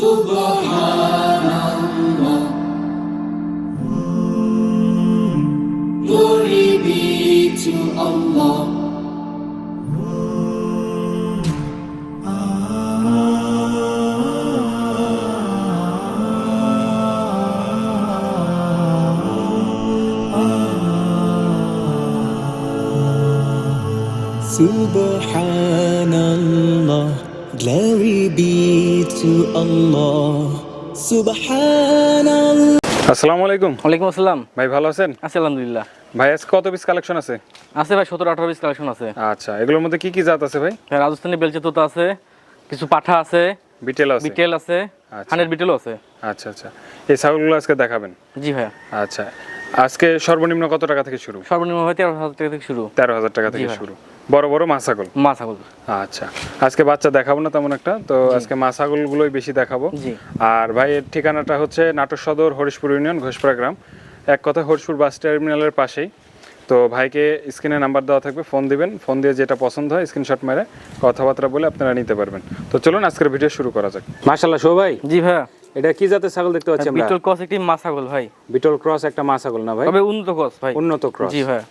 سبحان الله Glory be to Allah سبحان الله Glory be আসসালামু আলাইকুম। ওয়ালাইকুম আসসালাম। ভাই ভালো আছেন? আছি আলহামদুলিল্লাহ। ভাই আজকে কত পিস কালেকশন আছে? আছে ভাই সতেরো আঠারো পিস কালেকশন আছে। আচ্ছা এগুলোর মধ্যে কি কি জাত আছে ভাই? রাজস্থানি বেলচে তোতা আছে কিছু পাঠা আছে বিটেল আছে। বিটেল আছে আচ্ছা। বিটেলও আছে। আচ্ছা আচ্ছা। এই ছাগলগুলো আজকে দেখাবেন? জি ভাই আচ্ছা। আজকে সর্বনিম্ন কত টাকা থেকে শুরু? সর্বনিম্ন ভাই তেরো হাজার টাকা থেকে শুরু। তেরো হাজার টাকা থেকে শুরু। বড় বড় মা ছাগল মা ছাগল আচ্ছা। আজকে বাচ্চা দেখাবো না তেমন একটা তো আজকে মা ছাগলগুলোই বেশি দেখাবো। আর ভাই এর ঠিকানাটা হচ্ছে নাটোর সদর হরিশপুর ইউনিয়ন ঘোষপাড়া গ্রাম। এক কথা হরিশপুর বাস টার্মিনালের পাশেই। তো ভাইকে স্ক্রিনে নাম্বার দেওয়া থাকবে ফোন দিবেন। ফোন দিয়ে যেটা পছন্দ হয় স্ক্রিনশট মেরে কথাবার্তা বলে আপনারা নিতে পারবেন। তো চলুন আজকের ভিডিও শুরু করা যাক। মাশাল্লাহ শো ভাই। জি ভাই এটা কি জাতের ছাগল দেখতে পাচ্ছি আমরা? বিটল ক্রস একটি মা ছাগল ভাই। বিটল ক্রস একটা মা ছাগল না ভাই? তবে উন্নত ক্রস ভাই। উন্নত ক্রস জি ভাই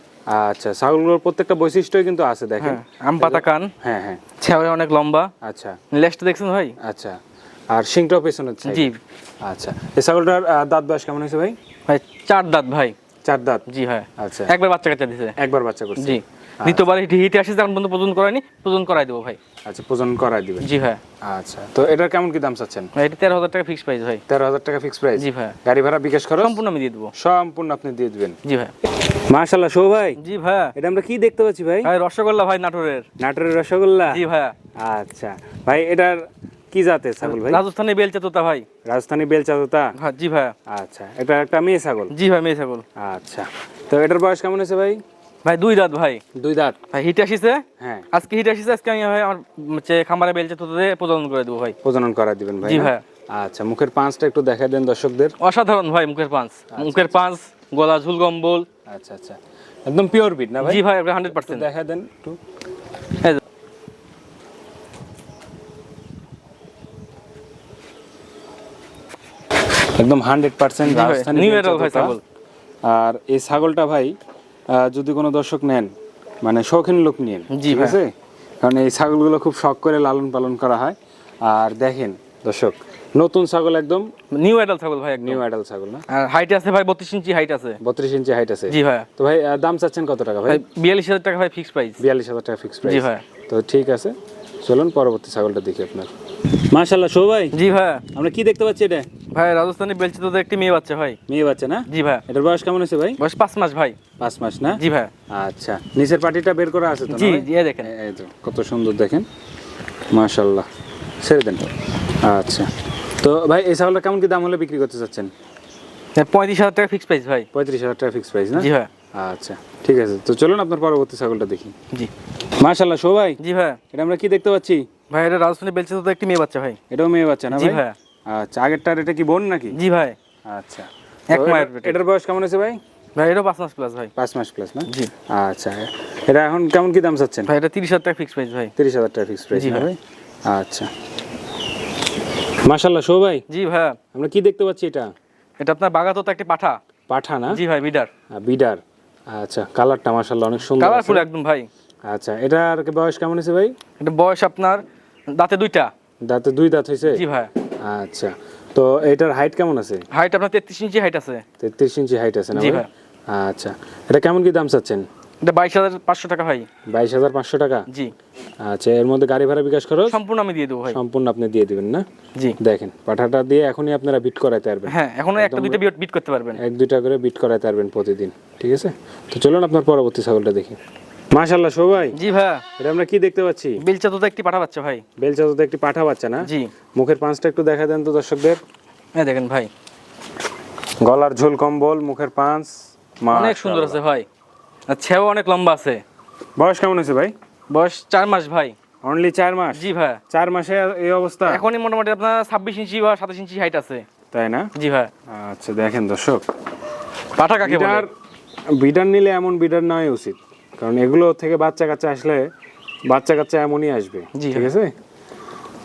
আচ্ছা ছাগলগুলোর প্রত্যেকটা বৈশিষ্ট্যই কিন্তু আছে দেখেন। হ্যাঁ আম পাতা কান হ্যাঁ হ্যাঁ। ছেওয়া অনেক লম্বা। আচ্ছা। লেজটা দেখছেন ভাই? আচ্ছা। আর শিংটাও পেছনের হচ্ছে জি। আচ্ছা। এই ছাগলটার দাঁত বয়স কেমন হয়েছে ভাই? ভাই চার দাঁত ভাই। চার দাঁত? জি ভাই আচ্ছা। একবার বাচ্চা কাচ্চা দিছে। একবার বাচ্চা করছে। জি। দ্বিতীয়বার হিটে আসছে এখন পর্যন্ত প্রজন করায়নি প্রজন করাই দেবো ভাই। আচ্ছা প্রজনন করাই দিবেন। জি ভাই আচ্ছা। তো এটার কেমন কি দাম চাচ্ছেন? এটা তেরো হাজার টাকা ফিক্স প্রাইস ভাই। তেরো হাজার টাকা ফিক্স প্রাইস জি ভাই। গাড়ি ভাড়া বিকাশ খরচ? সম্পূর্ণ আমি দিয়ে দেবো। সম্পূর্ণ আপনি দিয়ে দিবেন। জি ভাই। মাশাল্লাহ শো ভাই? জি ভাই এটা আমরা কি দেখতে পাচ্ছি ভাই? ভাই রসগোল্লা ভাই নাটোরের। নাটোরের রসগোল্লা? জি ভাই আচ্ছা। ভাই এটার কি জাতের ছাগল ভাই? রাজস্থানি বেলচা তোতা ভাই। রাজস্থানী বেলচা তোতা হ্যাঁ, জি ভাই আচ্ছা এটা একটা মেয়ে ছাগল? জি ভাই মেয়ে ছাগল। আচ্ছা। তো এটার বয়স কেমন হয়েছে ভাই? ভাই দুই দাঁত ভাই। দুই দাঁত? ভাই হিট আসিছে? হ্যাঁ। আজকে হিট আসিছে আজকে আমি ভাই আমার হচ্ছে খামারে বেলচা তোতাতে প্রজনন করে দেবো ভাই। প্রজনন করা দিবেন ভাই জি ভাই। আচ্ছা মুখের পাঁচটা একটু দেখা দেন দর্শকদের। অসাধারণ ভাই মুখের পাঁচ। মুখের পাঁচ গলা ঝুল গম্বল। আচ্ছা আচ্ছা। একদম পিওর বিট না ভাই? জি ভাই হান্ড্রেড পার্সেন্ট দেখা দেন একটু। একদম হান্ড্রেড পার্সেন্ট। আর এই ছাগলটা ভাই যদি কোনো দর্শক নেন মানে শৌখিন লোক নিয়েন জি ঠিক ভাই। আছে? কারণ এই ছাগলগুলো খুব শখ করে লালন পালন করা হয়। আর দেখেন দর্শক নতুন ছাগল একদম। নিউ অ্যাডাল ছাগল ভাই নিউ অ্যাডাল ছাগল না? আর হাইট আছে ভাই বত্রিশ ইঞ্চি হাইট আছে। বত্রিশ ইঞ্চি হাইট আছে। জি ভাই। তো ভাই দাম চাচ্ছেন কত টাকা ভাই? ভাই বিয়াল্লিশ হাজার টাকা ভাই ফিক্স প্রাইস বিয়াল্লিশ হাজার টাকা ফিক্স প্রাইস জি ভাই। তো ঠিক আছে চলুন পরবর্তী ছাগলটা দেখি আপনার। মাশাল্লাহ শো ভাই। জি ভাই। আমরা কি দেখতে পাচ্ছি এটা? ভাই রাজস্থানি বেলচা তোতা একটি মেয়ে বাচ্চা ভাই। মেয়ে বাচ্চা না? জি ভাই। এটার বয়স কেমন হয়েছে ভাই? বয়স পাঁচ মাস ভাই। পাঁচ মাস না? জি ভাই। আচ্ছা নিচের পাটিটা বের করা আছে তো জি দেখেন। এই তো কত সুন্দর দেখেন। মাশাল্লাহ ছেড়ে দেন। আচ্ছা। তো ভাই এই ছাগলটা কেমন কি দাম হলে বিক্রি করতে চাচ্ছেন? পঁয়ত্রিশ হাজার টাকা ফিক্স প্রাইস ভাই। পঁয়ত্রিশ হাজার টাকা ফিক্স প্রাইস না? জি ভাই। আচ্ছা ঠিক আছে। তো চলুন আপনার পরবর্তী ছাগলটা দেখি। জি। মাশাল্লাহ শো ভাই। জি ভাই। এটা আমরা কি দেখতে পাচ্ছি? ভাই এটা রাজস্থানি বেলচা তোতা একটি মেয়ে বাচ্চা ভাই। এটাও মেয়ে বাচ্চা না ভাই? আচ্ছা আগেরটার এটা কি বোন নাকি? জি ভাই। আচ্ছা। এক তো মায়ের এটার বয়স কেমন আছে ভাই? ভাই এটা পাঁচ মাস প্লাস ভাই। পাঁচ মাস প্লাস না? জি। আচ্ছা এটা এখন কেমন কি দাম চাচ্ছেন? ভাই এটা তিরিশ হাজার টাকা ফিক্স প্রাইস ভাই। তিরিশ হাজার টাকা ফিক্স প্রাইস জি। ভাই? আচ্ছা। মাশাল্লাহ শো ভাই। জি ভাই আমরা কি দেখতে পাচ্ছি এটা? এটা আপনার বাগা তোতা একটি পাঠা। পাঠা না? জি ভাই বিডার। বিডার। আচ্ছা কালারটা মাশাল্লাহ অনেক সুন্দর কালারফুল একদম ভাই। আচ্ছা এটার বয়স কেমন হয়েছে ভাই? এটা বয়স আপনার দাঁতে দুইটা। দাঁতে দুই দাঁত হয়েছে? জি ভাই আচ্ছা তো এটার হাইট কেমন আছে? হাইট আপনার তেত্রিশ ইঞ্চি হাইট আছে। তেত্রিশ ইঞ্চি হাইট আছে না জি ভাই? আচ্ছা এটা কেমন কি দাম চাচ্ছেন? এটা বাইশ হাজার পাঁচশো টাকা ভাই। বাইশ হাজার পাঁচশো টাকা? জি। আচ্ছা এর মধ্যে গাড়ি ভাড়া বিকাশ খরচ? সম্পূর্ণ আমি দিয়ে দেবো ভাই। সম্পূর্ণ আপনি দিয়ে দিবেন না? জি। দেখেন পাঠাটা দিয়ে এখনই আপনারা বিট করাইতে পারবেন। হ্যাঁ এখনও একটা দুইটা বিট করতে পারবেন। এক দুইটা করে বিট করাইতে পারবেন প্রতিদিন ঠিক আছে? তো চলুন আপনার পরবর্তী ছাগলটা দেখি। মাশাল্লাহ সবাই জি ভাই। এটা আমরা কি দেখতে পাচ্ছি? বেলচা তো একটি পাঠা বাচ্চা ভাই। বেলচা তো একটি পাঠা বাচ্চা না? জি। মুখের পাঁচটা একটু দেখা দেন তো দর্শকদের। হ্যাঁ দেখেন ভাই। গলার ঝোল কম্বল মুখের পাঁচ। অনেক সুন্দর আছে ভাই। ছেও অনেক লম্বা আছে। বয়স কেমন হয়েছে ভাই? বয়স চার মাস ভাই। অনলি চার মাস? জি ভাই। চার মাসে এই অবস্থা? এখনই মোটামুটি আপনার ছাব্বিশ ইঞ্চি বা সাতাশ ইঞ্চি হাইট আছে। তাই না? জি ভাই। আচ্ছা দেখেন দর্শক। পাঠা কাকে বলে? বিডার বিডার নিলে এমন বিডার নেওয়াই উচিত। কারণ এগুলো থেকে বাচ্চা কাচ্চা আসলে বাচ্চা কাচ্চা এমনই আসবে। ঠিক। আছে?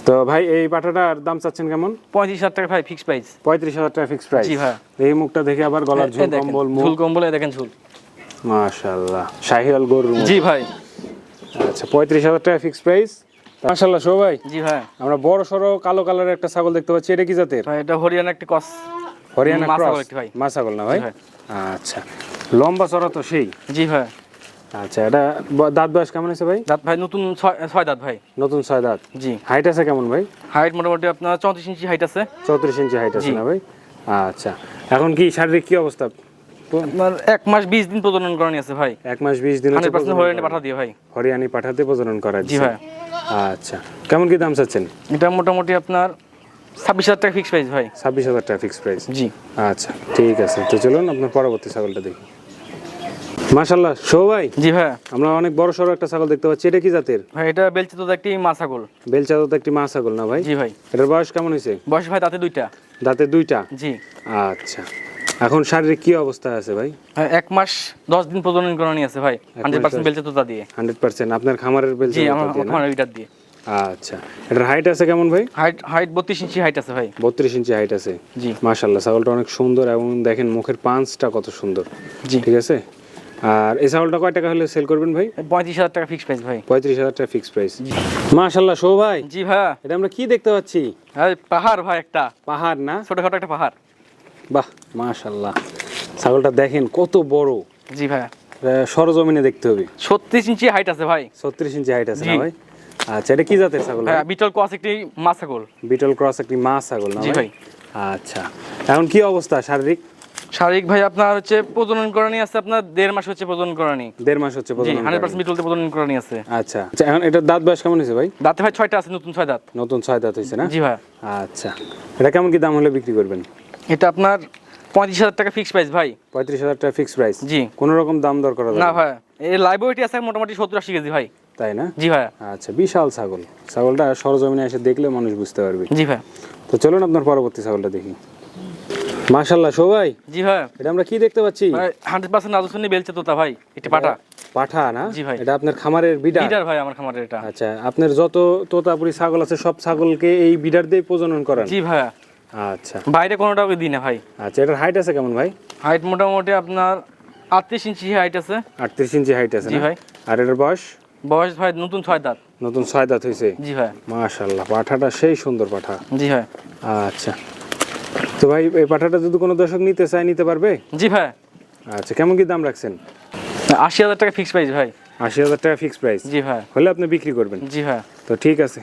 তো ভাই এই পাঠাটার দাম চাচ্ছেন কেমন? পঁয়ত্রিশ হাজার টাকা ভাই ফিক্স প্রাইস পঁয়ত্রিশ হাজার টাকা ফিক্স প্রাইস জি ভাই। এই মুখটা দেখে আবার গলার ঝুল কম্বল ঝুল কম্বল দেখেন ঝুল। মাশাল্লাহ শাহিওয়াল গরুর। জি ভাই। আচ্ছা পঁয়ত্রিশ হাজার টাকা ফিক্স প্রাইস মাশাল্লাহ শো ভাই। জি ভাই। আমরা বড় সড়ো কালো কালারের একটা ছাগল দেখতে পাচ্ছি। এটা কি জাতের? ভাই এটা হরিয়ানা একটি কস হরিয়ানা ক্রস। মা ছাগল না ভাই। আচ্ছা লম্বা চড়া তো সেই। জি ভাই। আচ্ছা এটা দাঁত বয়স কেমন আছে ভাই? দাঁত ভাই নতুন ছয় দাঁত ভাই। নতুন ছয় দাঁত। জি। হাইট আছে কেমন ভাই? হাইট মোটামুটি আপনার চৌত্রিশ ইঞ্চি হাইট আছে। চৌত্রিশ ইঞ্চি হাইট আছে না ভাই? আচ্ছা এখন কি শারীরিক কি অবস্থা? এক মাস বিশ দিন প্রজনন করানি আছে ভাই। এক মাস বিশ দিন হান্ড্রেড পার্সেন্ট পাঠা দিয়ে ভাই। হরিয়ানি পাঠাতে প্রজনন করা জি ভাই। আচ্ছা কেমন কি দাম চাচ্ছেন? এটা মোটামুটি আপনার ছাব্বিশ হাজার টাকা ফিক্স প্রাইস ভাই। ছাব্বিশ হাজার টাকা ফিক্স প্রাইস জি। আচ্ছা ঠিক আছে। তো চলুন আপনার পরবর্তী ছাগলটা দেখি। মাশাল্লাহ শো ভাই। জি ভাই। আমরা অনেক বড় সড়ো একটা ছাগল দেখতে পাচ্ছি। এটা কি জাতের? ভাই এটা একটি মা ছাগল। একটি মা ছাগল না ভাই? জি ভাই। এটার বয়স কেমন হয়েছে? বয়স ভাই তাতে দুইটা। দাঁতে দুইটা? জি। আচ্ছা। এখন শারীরিক কি অবস্থা আছে ভাই? এক মাস দশ দিন প্রজনন করানি আছে ভাই। হান্ড্রেড পার্সেন্ট বেলচে তোতা দিয়ে। Hundred percent. আপনার খামারের জি বেলচাদা আমার? আমার ওইটার দিয়ে। আচ্ছা। এটার হাইট আছে কেমন ভাই? হাইট হাইট বত্রিশ ইঞ্চি হাইট আছে ভাই। বত্রিশ ইঞ্চি হাইট আছে। জি। মাশাল্লাহ ছাগলটা অনেক সুন্দর এবং দেখেন মুখের পাঁচটা কত সুন্দর। জি। ঠিক আছে? আর এই ছাগলটা কয় টাকা হলে সেল করবেন ভাই? পঁয়ত্রিশ হাজার টাকা ফিক্স প্রাইস ভাই। পঁয়ত্রিশ হাজার টাকা ফিক্স প্রাইস মাশাল্লাহ শো ভাই। জি ভাই। এটা আমরা কি দেখতে পাচ্ছি? পাহাড় ভাই একটা। পাহাড় না? ছোটখাটো একটা পাহাড়। বাহ মাশাল্লাহ ছাগলটা দেখেন কত বড়। জি ভাই। সরজমিনে দেখতে হবে। ছত্রিশ ইঞ্চি হাইট আছে ভাই। ছত্রিশ ইঞ্চি হাইট আছে না ভাই? আচ্ছা এটা কি জাতের ছাগল ভাই বিটল ক্রস একটি মা ছাগল। বিটল ক্রস একটি মা ছাগল না জি ভাই? আচ্ছা এখন কি অবস্থা শারীরিক? শারীরিক ভাই আপনার হচ্ছে প্রজনন করানি আছে আপনার দেড় মাস হচ্ছে প্রজনন করানি। দেড় মাস হচ্ছে প্রজনন হান্ড্রেড করানি। পার্সেন্ট বিটলতে প্রজনন করানি আছে। আচ্ছা আচ্ছা, এখন এটার দাঁত বয়স কেমন হয়েছে ভাই? দাঁতে ভাই ছয়টা আছে নতুন ছয় দাঁত। নতুন ছয় দাঁত হয়েছে না? জি ভাই। আচ্ছা এটা কেমন কি দাম হলে বিক্রি করবেন? এটা আপনার পঁয়ত্রিশ হাজার টাকা ফিক্স প্রাইস ভাই। পঁয়ত্রিশ হাজার টাকা ফিক্স প্রাইস জি। কোনো রকম দাম দর করা না ভাই। এই লাইব্রেরিটি আছে মোটামুটি সত্তর আশি কেজি ভাই। তাই না? জি ভাই। আচ্ছা বিশাল ছাগল। ছাগলটা সরজমিনে এসে দেখলে মানুষ বুঝতে পারবে। জি ভাই। তো চলুন আপনার পরবর্তী ছাগলটা দেখি। মাশাল্লাহ সবাই। জি ভাই। এটা আমরা কি দেখতে পাচ্ছি? হান্ড্রেড পার্সেন্ট রাজস্থানী বেলছে তোতা ভাই। এটি পাটা। পাঠা না? জি ভাই। এটা আপনার খামারের বিডার? লিডার ভাই আমার খামারের এটা। আচ্ছা আপনার যত তোতাপুরি ছাগল আছে সব ছাগলকে এই বিডার দিয়ে প্রজনন করান। জি ভাই। আচ্ছা। বাইরে কোনোটা দিই না ভাই। আচ্ছা এটার হাইট আছে কেমন ভাই? হাইট মোটামুটি আপনার আটত্রিশ ইঞ্চি হাইট আছে। আটত্রিশ ইঞ্চি হাইট আছে জি ভাই। আর এটার বয়স? বয়স ভাই নতুন ছয় দাঁত। নতুন ছয় দাঁত হয়েছে জি ভাই। মাশাল্লাহ পাঠাটা সেই সুন্দর পাঠা। জি ভাই। আচ্ছা। তো ভাই এই পাঠাটা যদি কোনো দর্শক নিতে চায় নিতে পারবে? জি ভাই। আচ্ছা কেমন কি দাম রাখছেন? আশি হাজার টাকা ফিক্স প্রাইস ভাই। আশি হাজার টাকা ফিক্স প্রাইস জি ভাই। হলে আপনি বিক্রি করবেন। জি ভাই। তো ঠিক আছে।